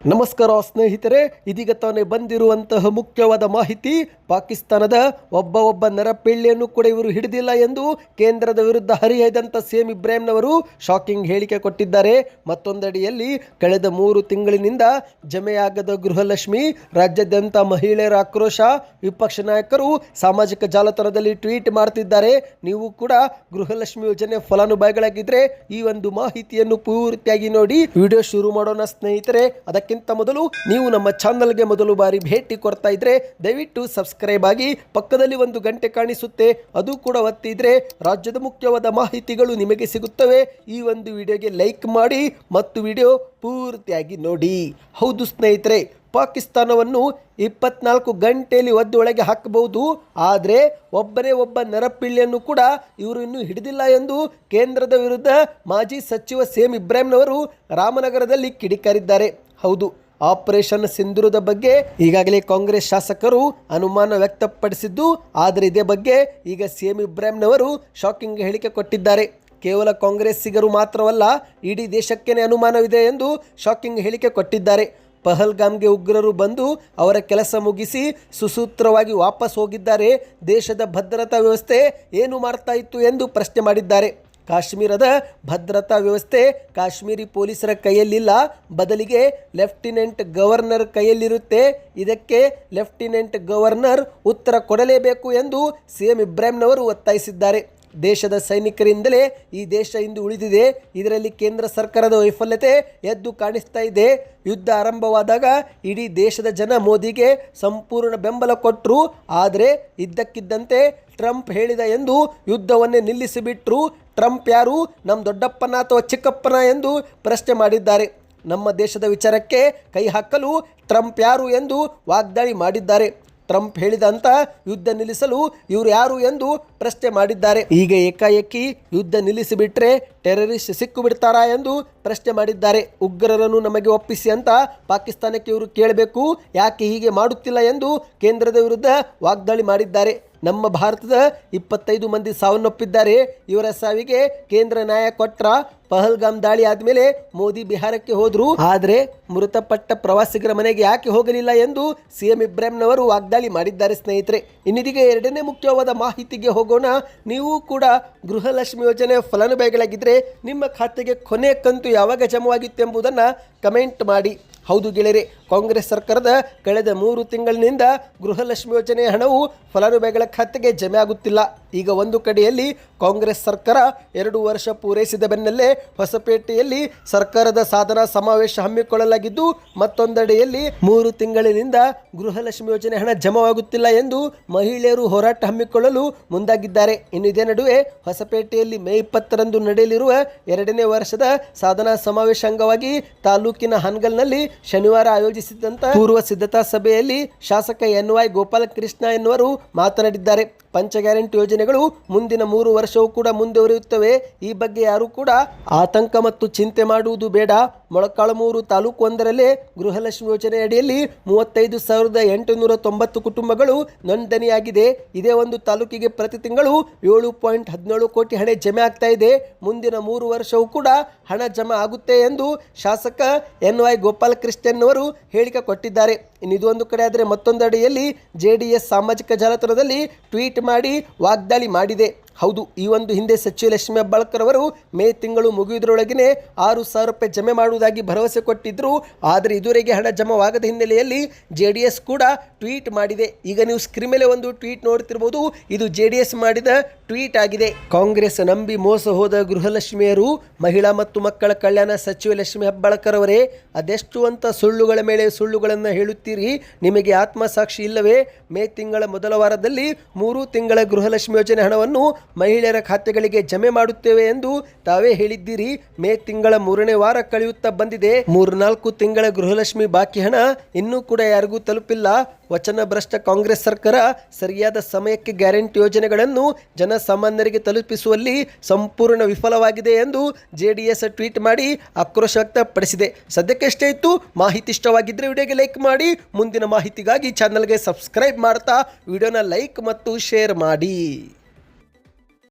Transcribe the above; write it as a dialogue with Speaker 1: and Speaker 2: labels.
Speaker 1: ನಮಸ್ಕಾರ ಸ್ನೇಹಿತರೆ, ಇದೀಗ ತಾನೇ ಬಂದಿರುವಂತಹ ಮುಖ್ಯವಾದ ಮಾಹಿತಿ, ಪಾಕಿಸ್ತಾನದ ಒಬ್ಬ ಒಬ್ಬ ನರಪಿಳ್ಳಿಯನ್ನು ಕೂಡ ಇವರು ಹಿಡಿದಿಲ್ಲ ಎಂದು ಕೇಂದ್ರದ ವಿರುದ್ಧ ಹರಿಹೈದಂಥ ಸೇಮ್ ಇಬ್ರಾಹಿಂನವರು ಶಾಕಿಂಗ್ ಹೇಳಿಕೆ ಕೊಟ್ಟಿದ್ದಾರೆ. ಮತ್ತೊಂದಡಿಯಲ್ಲಿ, ಕಳೆದ ಮೂರು ತಿಂಗಳಿನಿಂದ ಜಮೆಯಾಗದ ಗೃಹಲಕ್ಷ್ಮಿ, ರಾಜ್ಯಾದ್ಯಂತ ಮಹಿಳೆಯರ ಆಕ್ರೋಶ, ವಿಪಕ್ಷ ನಾಯಕರು ಸಾಮಾಜಿಕ ಜಾಲತಾಣದಲ್ಲಿ ಟ್ವೀಟ್ ಮಾಡ್ತಿದ್ದಾರೆ. ನೀವು ಕೂಡ ಗೃಹಲಕ್ಷ್ಮಿ ಯೋಜನೆ ಫಲಾನುಭವಿಗಳಾಗಿದ್ದರೆ ಈ ಒಂದು ಮಾಹಿತಿಯನ್ನು ಪೂರ್ತಿಯಾಗಿ ನೋಡಿ, ವಿಡಿಯೋ ಶುರು ಮಾಡೋಣ ಸ್ನೇಹಿತರೆ. ಅದಕ್ಕಿಂತ ಮೊದಲು ನೀವು ನಮ್ಮ ಚಾನಲ್ಗೆ ಮೊದಲು ಬಾರಿ ಭೇಟಿ ಕೊಡ್ತಾ ಇದ್ರೆ ದಯವಿಟ್ಟು ಸಬ್ಸ್ಕ್ರೈಬ್ ಆಗಿ ಪಕ್ಕದಲ್ಲಿ ಒಂದು ಗಂಟೆ ಕಾಣಿಸುತ್ತೆ. ಅದು ಕೂಡ ಒತ್ತಿದ್ರೆ ರಾಜ್ಯದ ಮುಖ್ಯವಾದ ಮಾಹಿತಿಗಳು ನಿಮಗೆ ಸಿಗುತ್ತವೆ. ಈ ಒಂದು ವಿಡಿಯೋಗೆ ಲೈಕ್ ಮಾಡಿ ಮತ್ತು ವಿಡಿಯೋ ಪೂರ್ತಿಯಾಗಿ ನೋಡಿ. ಹೌದು ಸ್ನೇಹಿತರೆ, ಪಾಕಿಸ್ತಾನವನ್ನು ಇಪ್ಪತ್ನಾಲ್ಕು ಗಂಟೆಯಲ್ಲಿ ಒದ್ದು ಒಳಗೆ ಹಾಕಬಹುದು. ಆದರೆ ಒಬ್ಬರೇ ಒಬ್ಬ ನರಪಿಳ್ಳಿಯನ್ನು ಕೂಡ ಇವರು ಇನ್ನೂ ಹಿಡಿದಿಲ್ಲ ಎಂದು ಕೇಂದ್ರದ ವಿರುದ್ಧ ಮಾಜಿ ಸಚಿವ ಸೇಮ್ ಇಬ್ರಾಹಿಂನವರು ರಾಮನಗರದಲ್ಲಿ ಕಿಡಿಕಾರಿದ್ದಾರೆ. ಹೌದು, ಆಪರೇಷನ್ ಸಿಂಧೂರದ ಬಗ್ಗೆ ಈಗಾಗಲೇ ಕಾಂಗ್ರೆಸ್ ಶಾಸಕರು ಅನುಮಾನ ವ್ಯಕ್ತಪಡಿಸಿದ್ದು, ಆದರೆ ಇದೇ ಬಗ್ಗೆ ಈಗ ಸಿಎಂ ಇಬ್ರಾಹಿಂನವರು ಶಾಕಿಂಗ್ ಹೇಳಿಕೆ ಕೊಟ್ಟಿದ್ದಾರೆ. ಕೇವಲ ಕಾಂಗ್ರೆಸ್ಸಿಗರು ಮಾತ್ರವಲ್ಲ, ಇಡೀ ದೇಶಕ್ಕೇನೆ ಅನುಮಾನವಿದೆ ಎಂದು ಶಾಕಿಂಗ್ ಹೇಳಿಕೆ ಕೊಟ್ಟಿದ್ದಾರೆ. ಪಹಲ್ಗಾಮ್ಗೆ ಉಗ್ರರು ಬಂದು ಅವರ ಕೆಲಸ ಮುಗಿಸಿ ಸುಸೂತ್ರವಾಗಿ ವಾಪಸ್ ಹೋಗಿದ್ದಾರೆ. ದೇಶದ ಭದ್ರತಾ ವ್ಯವಸ್ಥೆ ಏನು ಮಾಡ್ತಾ ಇತ್ತು ಎಂದು ಪ್ರಶ್ನೆ ಮಾಡಿದ್ದಾರೆ. ಕಾಶ್ಮೀರದ ಭದ್ರತಾ ವ್ಯವಸ್ಥೆ ಕಾಶ್ಮೀರಿ ಪೊಲೀಸರ ಕೈಯಲ್ಲಿಲ್ಲ. ಬದಲಿಗೆ ಲೆಫ್ಟಿನೆಂಟ್ ಗವರ್ನರ್ ಕೈಯಲ್ಲಿರುತ್ತೆ. ಇದಕ್ಕೆ ಲೆಫ್ಟಿನೆಂಟ್ ಗವರ್ನರ್ ಉತ್ತರ ಕೊಡಲೇಬೇಕು ಎಂದು ಸಿ ಎಂ ಇಬ್ರಾಹಿಂನವರು ಒತ್ತಾಯಿಸಿದ್ದಾರೆ. ದೇಶದ ಸೈನಿಕರಿಂದಲೇ ಈ ದೇಶ ಇಂದು ಉಳಿದಿದೆ. ಇದರಲ್ಲಿ ಕೇಂದ್ರ ಸರ್ಕಾರದ ವೈಫಲ್ಯತೆ ಎದ್ದು ಕಾಣಿಸ್ತಾ ಇದೆ. ಯುದ್ಧ ಆರಂಭವಾದಾಗ ಇಡೀ ದೇಶದ ಜನ ಮೋದಿಗೆ ಸಂಪೂರ್ಣ ಬೆಂಬಲ ಕೊಟ್ಟರು ಆದರೆ ಇದ್ದಕ್ಕಿದ್ದಂತೆ ಟ್ರಂಪ್ ಹೇಳಿದ ಎಂದು ಯುದ್ಧವನ್ನೇ ನಿಲ್ಲಿಸಿಬಿಟ್ರು. ಟ್ರಂಪ್ ಯಾರು? ನಮ್ಮ ದೊಡ್ಡಪ್ಪನ ಅಥವಾ ಚಿಕ್ಕಪ್ಪನ ಎಂದು ಪ್ರಶ್ನೆ ಮಾಡಿದ್ದಾರೆ. ನಮ್ಮ ದೇಶದ ವಿಚಾರಕ್ಕೆ ಕೈ ಹಾಕಲು ಟ್ರಂಪ್ ಯಾರು ಎಂದು ವಾಗ್ದಾಳಿ ಮಾಡಿದ್ದಾರೆ. ಟ್ರಂಪ್ ಹೇಳಿದಂತ ಯುದ್ಧ ನಿಲ್ಲಿಸಲು ಇವರು ಯಾರು ಎಂದು ಪ್ರಶ್ನೆ ಮಾಡಿದ್ದಾರೆ. ಈಗ ಏಕಾಏಕಿ ಯುದ್ಧ ನಿಲ್ಲಿಸಿಬಿಟ್ರೆ ಟೆರರಿಸ್ಟ್ ಸಿಕ್ಕು ಬಿಡ್ತಾರಾ ಎಂದು ಪ್ರಶ್ನೆ ಮಾಡಿದ್ದಾರೆ. ಉಗ್ರರನ್ನು ನಮಗೆ ಒಪ್ಪಿಸಿ ಅಂತ ಪಾಕಿಸ್ತಾನಕ್ಕೆ ಇವರು ಕೇಳಬೇಕು. ಯಾಕೆ ಹೀಗೆ ಮಾಡುತ್ತಿಲ್ಲ ಎಂದು ಕೇಂದ್ರದ ವಿರುದ್ಧ ವಾಗ್ದಾಳಿ ಮಾಡಿದ್ದಾರೆ. ನಮ್ಮ ಭಾರತದ ಇಪ್ಪತ್ತೈದು ಮಂದಿ ಸಾವನ್ನಪ್ಪಿದ್ದಾರೆ. ಇವರ ಸಾವಿಗೆ ಕೇಂದ್ರ ನ್ಯಾಯ ಕೊಟ್ರ ಪಹಲ್ಗಾಮ್ ದಾಳಿ ಆದಮೇಲೆ ಮೋದಿ ಬಿಹಾರಕ್ಕೆ ಹೋದ್ರು. ಆದರೆ ಮೃತಪಟ್ಟ ಪ್ರವಾಸಿಗರ ಮನೆಗೆ ಯಾಕೆ ಹೋಗಲಿಲ್ಲ ಎಂದು ಸಿಎಂ ಇಬ್ರಾಹಿಂನವರು ವಾಗ್ದಾಳಿ ಮಾಡಿದ್ದಾರೆ ಸ್ನೇಹಿತರೆ. ಇನ್ನಿದೀಗ ಎರಡನೇ ಮುಖ್ಯವಾದ ಮಾಹಿತಿಗೆ ಹೋಗೋಣ. ನೀವು ಕೂಡ ಗೃಹಲಕ್ಷ್ಮಿ ಯೋಜನೆ ಫಲಾನುಭವಿಗಳಾಗಿದ್ದರೆ ನಿಮ್ಮ ಖಾತೆಗೆ ಕೊನೆ ಕಂತು ಯಾವಾಗ ಜಮವಾಗಿತ್ತು ಎಂಬುದನ್ನು ಕಮೆಂಟ್ ಮಾಡಿ. ಹೌದು ಗೆಳೆಯರೆ, ಕಾಂಗ್ರೆಸ್ ಸರ್ಕಾರದ ಕಳೆದ ಮೂರು ತಿಂಗಳಿನಿಂದ ಗೃಹಲಕ್ಷ್ಮಿ ಯೋಜನೆ ಹಣವು ಫಲಾನುಭವಿಗಳ ಖಾತೆಗೆ ಜಮೆ ಆಗುತ್ತಿಲ್ಲ. ಈಗ ಒಂದು ಕಡೆಯಲ್ಲಿ ಕಾಂಗ್ರೆಸ್ ಸರ್ಕಾರ ಎರಡು ವರ್ಷ ಪೂರೈಸಿದ ಬೆನ್ನಲ್ಲೇ ಹೊಸಪೇಟೆಯಲ್ಲಿ ಸರ್ಕಾರದ ಸಾಧನಾ ಸಮಾವೇಶ ಹಮ್ಮಿಕೊಳ್ಳಲಾಗಿದ್ದು, ಮತ್ತೊಂದೆಡೆಯಲ್ಲಿ ಮೂರು ತಿಂಗಳಿನಿಂದ ಗೃಹಲಕ್ಷ್ಮಿ ಯೋಜನೆ ಹಣ ಜಮವಾಗುತ್ತಿಲ್ಲ ಎಂದು ಮಹಿಳೆಯರು ಹೋರಾಟ ಹಮ್ಮಿಕೊಳ್ಳಲು ಮುಂದಾಗಿದ್ದಾರೆ. ಇನ್ನು ಇದೇ ನಡುವೆ ಹೊಸಪೇಟೆಯಲ್ಲಿ ಮೇ ಇಪ್ಪತ್ತರಂದು ನಡೆಯಲಿರುವ ಎರಡನೇ ವರ್ಷದ ಸಾಧನಾ ಸಮಾವೇಶ ಅಂಗವಾಗಿ ತಾಲೂಕಿನ ಹನ್ಗಲ್ನಲ್ಲಿ ಶನಿವಾರ ಆಯೋಜಿಸಿದ್ದಂಥ ಪೂರ್ವ ಸಿದ್ಧತಾ ಸಭೆಯಲ್ಲಿ ಶಾಸಕ ಎನ್ ವೈ ಗೋಪಾಲಕೃಷ್ಣ ಎನ್ನುವರು ಮಾತನಾಡಿದ್ದಾರೆ. ಪಂಚ ಗ್ಯಾರಂಟಿ ಯೋಜನೆಗಳು ಮುಂದಿನ ಮೂರು ವರ್ಷವೂ ಕೂಡ ಮುಂದುವರಿಯುತ್ತವೆ. ಈ ಬಗ್ಗೆ ಯಾರು ಕೂಡ ಆತಂಕ ಮತ್ತು ಚಿಂತೆ ಮಾಡುವುದು ಬೇಡ. ಮೊಳಕಾಳುಮೂರು ತಾಲೂಕು ಒಂದರಲ್ಲೇ ಗೃಹಲಕ್ಷ್ಮಿ ಯೋಜನೆ ಅಡಿಯಲ್ಲಿ ಮೂವತ್ತೈದು ಸಾವಿರದ ಎಂಟುನೂರ ತೊಂಬತ್ತು ಕುಟುಂಬಗಳು ನೋಂದಣಿಯಾಗಿದೆ. ಇದೇ ಒಂದು ತಾಲೂಕಿಗೆ ಪ್ರತಿ ತಿಂಗಳು ಏಳು ಪಾಯಿಂಟ್ ಹದಿನೇಳು ಕೋಟಿ ಹಣ ಜಮೆ ಆಗ್ತಾ ಇದೆ. ಮುಂದಿನ ಮೂರು ವರ್ಷವೂ ಕೂಡ ಹಣ ಜಮಾ ಆಗುತ್ತೆ ಎಂದು ಶಾಸಕ ಎನ್ ವೈ ಗೋಪಾಲಕೃಷ್ಣನ್ ಅವರು ಹೇಳಿಕೆ ಕೊಟ್ಟಿದ್ದಾರೆ. ಇನ್ನು ಇದೊಂದು ಒಂದು ಕಡೆ ಆದರೆ ಮತ್ತೊಂದೆಡೆಯಲ್ಲಿ ಜೆ ಡಿ ಎಸ್ ಸಾಮಾಜಿಕ ಜಾಲತಾಣದಲ್ಲಿ ಟ್ವೀಟ್ ಮಾಡಿ ವಾಗ್ದಾಳಿ ಮಾಡಿದೆ. ಹೌದು, ಈ ಒಂದು ಹಿಂದೆ ಸಚಿವ ಲಕ್ಷ್ಮಿ ಹೆಬ್ಬಾಳ್ಕರ್ ಅವರು ಮೇ ತಿಂಗಳು ಮುಗಿಯುವುದರೊಳಗೇ ಆರು ಸಾವಿರ ರೂಪಾಯಿ ಜಮೆ ಮಾಡುವುದಾಗಿ ಭರವಸೆ ಕೊಟ್ಟಿದ್ದರು ಆದರೆ ಇದುವರೆಗೆ ಹಣ ಜಮವಾಗದ ಹಿನ್ನೆಲೆಯಲ್ಲಿ ಜೆ ಡಿ ಎಸ್ ಕೂಡ ಟ್ವೀಟ್ ಮಾಡಿದೆ. ಈಗ ನೀವು ಸ್ಕ್ರೀನ್ ಮೇಲೆ ಒಂದು ಟ್ವೀಟ್ ನೋಡ್ತಿರ್ಬೋದು. ಇದು ಜೆ ಮಾಡಿದ ಟ್ವೀಟ್ ಆಗಿದೆ. ಕಾಂಗ್ರೆಸ್ ನಂಬಿ ಮೋಸ ಹೋದ ಗೃಹಲಕ್ಷ್ಮಿಯರು, ಮಹಿಳಾ ಮತ್ತು ಮಕ್ಕಳ ಕಲ್ಯಾಣ ಸಚಿವ ಲಕ್ಷ್ಮಿ ಹೆಬ್ಬಾಳ್ಕರ್ ಅವರೇ ಅದೆಷ್ಟು ಅಂತ ಸುಳ್ಳುಗಳ ಮೇಲೆ ಸುಳ್ಳುಗಳನ್ನು ಹೇಳುತ್ತೀರಿ? ನಿಮಗೆ ಆತ್ಮಸಾಕ್ಷಿ ಇಲ್ಲವೇ? ಮೇ ತಿಂಗಳ ಮೊದಲ ವಾರದಲ್ಲಿ ಮೂರು ತಿಂಗಳ ಗೃಹಲಕ್ಷ್ಮಿ ಯೋಜನೆ ಹಣವನ್ನು ಮಹಿಳೆಯರ ಖಾತೆಗಳಿಗೆ ಜಮೆ ಮಾಡುತ್ತೇವೆ ಎಂದು ತಾವೇ ಹೇಳಿದ್ದೀರಿ. ಮೇ ತಿಂಗಳ ಮೂರನೇ ವಾರ ಕಳೆಯುತ್ತಾ ಬಂದಿದೆ. ಮೂರ್ನಾಲ್ಕು ತಿಂಗಳ ಗೃಹಲಕ್ಷ್ಮಿ ಬಾಕಿ ಹಣ ಇನ್ನೂ ಕೂಡ ಯಾರಿಗೂ ತಲುಪಿಲ್ಲ. ವಚನ ಭ್ರಷ್ಟ ಕಾಂಗ್ರೆಸ್ ಸರ್ಕಾರ ಸರಿಯಾದ ಸಮಯಕ್ಕೆ ಗ್ಯಾರಂಟಿ ಯೋಜನೆಗಳನ್ನು ಜನಸಾಮಾನ್ಯರಿಗೆ ತಲುಪಿಸುವಲ್ಲಿ ಸಂಪೂರ್ಣ ವಿಫಲವಾಗಿದೆ ಎಂದು ಜೆ ಡಿ ಎಸ್ ಟ್ವೀಟ್ ಮಾಡಿ ಆಕ್ರೋಶ ವ್ಯಕ್ತಪಡಿಸಿದೆ. ಸದ್ಯಕ್ಕೆ ಇತ್ತು, ಮಾಹಿತಿ ಇಷ್ಟವಾಗಿದ್ದರೆ ವಿಡಿಯೋಗೆ ಲೈಕ್ ಮಾಡಿ. ಮುಂದಿನ ಮಾಹಿತಿಗಾಗಿ ಚಾನಲ್ಗೆ ಸಬ್ಸ್ಕ್ರೈಬ್ ಮಾಡ್ತಾ, ವಿಡಿಯೋನ ಲೈಕ್ ಮತ್ತು ಶೇರ್ ಮಾಡಿ.